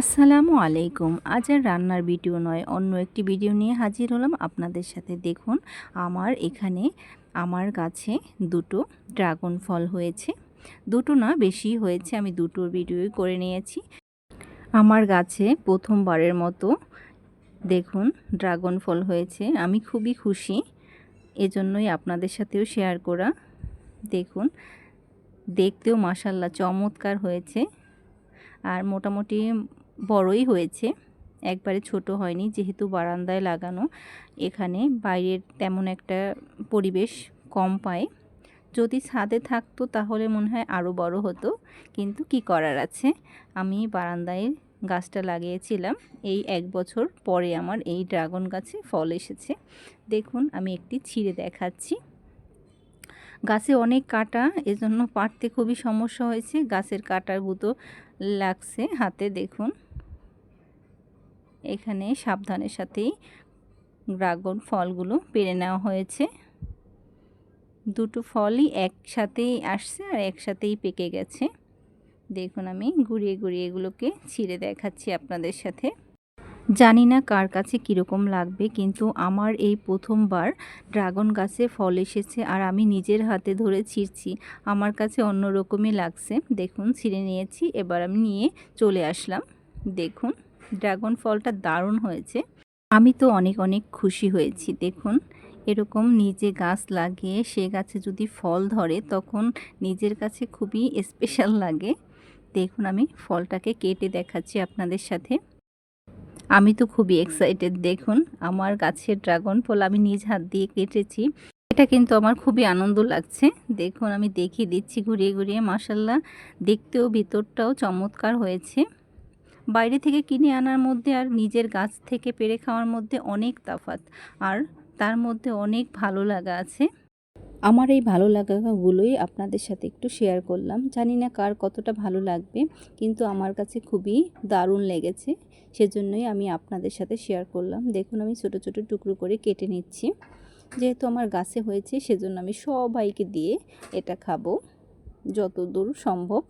আসসালামু আলাইকুম। আজ আর রান্নার ভিডিও নয়, অন্য একটি ভিডিও নিয়ে হাজির হলাম আপনাদের সাথে। দেখুন, আমার এখানে আমার গাছে দুটো ড্রাগন ফল হয়েছে। দুটো না, বেশি হয়েছে। আমি দুটোর ভিডিওই করে নিয়েছি। আমার গাছে প্রথমবারের মতো দেখুন ড্রাগন ফল হয়েছে। আমি খুবই খুশি। এজন্যই আপনাদের সাথেও শেয়ার করা। দেখুন, দেখতেও মাসাল্লাহ চমৎকার হয়েছে। আর মোটামুটি বড়ই হয়েছে। একবারে ছোট হয়নি, যেহেতু বারান্দায় লাগানো। এখানে বাইরের তেমন একটা পরিবেশ কম পায়। যদি ছাদে থাকতো তাহলে মনে হয় আরও বড় হতো, কিন্তু কি করার আছে? আমি বারান্দায় গাছটা লাগিয়েছিলাম। এই এক বছর পরে আমার এই ড্রাগন গাছে ফল এসেছে। দেখুন, আমি একটি ছিঁড়ে দেখাচ্ছি। গাছে অনেক কাটা, এজন্য পাড়তে খুবই সমস্যা হয়েছে। গাছের কাটার গুঁতো লাগছে হাতে, দেখুন। এখানে সাবধানের সাথেই ড্রাগন ফলগুলো পেরে নেওয়া হয়েছে। দুটো ফলই একসাথেই আসছে আর একসাথেই পেকে গেছে। দেখুন আমি ঘুরিয়ে ঘুরিয়ে এগুলোকে ছিঁড়ে দেখাচ্ছি আপনাদের সাথে। জানি না কার কাছে কীরকম লাগবে, কিন্তু আমার এই প্রথমবার ড্রাগন গাছে ফল এসেছে আর আমি নিজের হাতে ধরে ছিঁড়ছি। আমার কাছে অন্য রকমই লাগছে। দেখুন, ছিঁড়ে নিয়েছি, এবার আমি নিয়ে চলে আসলাম। দেখুন। ড্রাগন ফলটা দারুণ হয়েছে। আমি তো অনেক অনেক খুশি হয়েছি। দেখুন, এরকম নিজে গাছ লাগিয়ে সে গাছে যদি ফল ধরে, তখন নিজের কাছে খুবই স্পেশাল লাগে। দেখুন, আমি ফলটাকে কেটে দেখাচ্ছি আপনাদের সাথে। আমি তো খুবই এক্সাইটেড দেখুন, আমার গাছের ড্রাগন ফল আমি নিজ হাত দিয়ে কেটেছি। এটা কিন্তু আমার খুবই আনন্দ লাগছে। দেখুন, আমি দেখিয়ে দিচ্ছি ঘুরিয়ে ঘুরিয়ে। মাসাল্লাহ দেখতেও ভিতরটাও চমৎকার হয়েছে। বাইরে থেকে কিনে আনার মধ্যে আর নিজের গাছ থেকে পেরে খাওয়ার মধ্যে অনেক তাফাত আর তার মধ্যে অনেক ভালো লাগা আছে। আমার এই ভালো লাগাগুলোই আপনাদের সাথে একটু শেয়ার করলাম। জানি না কার কতটা ভালো লাগবে, কিন্তু আমার কাছে খুবই দারুণ লেগেছে। সেজন্যই আমি আপনাদের সাথে শেয়ার করলাম। দেখুন, আমি ছোট ছোট টুকরো করে কেটে নিচ্ছি। যেহেতু আমার গাছে হয়েছে, সেজন্য আমি সবাইকে দিয়ে এটা খাব যত দূর সম্ভব।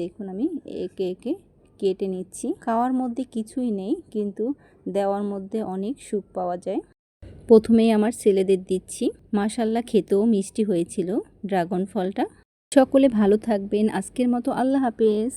দেখুন, আমি একে একে কেটে নিচ্ছি। খাওয়ার মধ্যে কিছুই নেই, কিন্তু দেওয়ার মধ্যে অনেক সুখ পাওয়া যায়। প্রথমেই আমার ছেলেদের দিচ্ছি। মাশাল্লাহ খেতেও মিষ্টি হয়েছিল ড্রাগন ফলটা। সকলে ভালো থাকবেন। আজকের মতো আল্লাহ হাফেজ।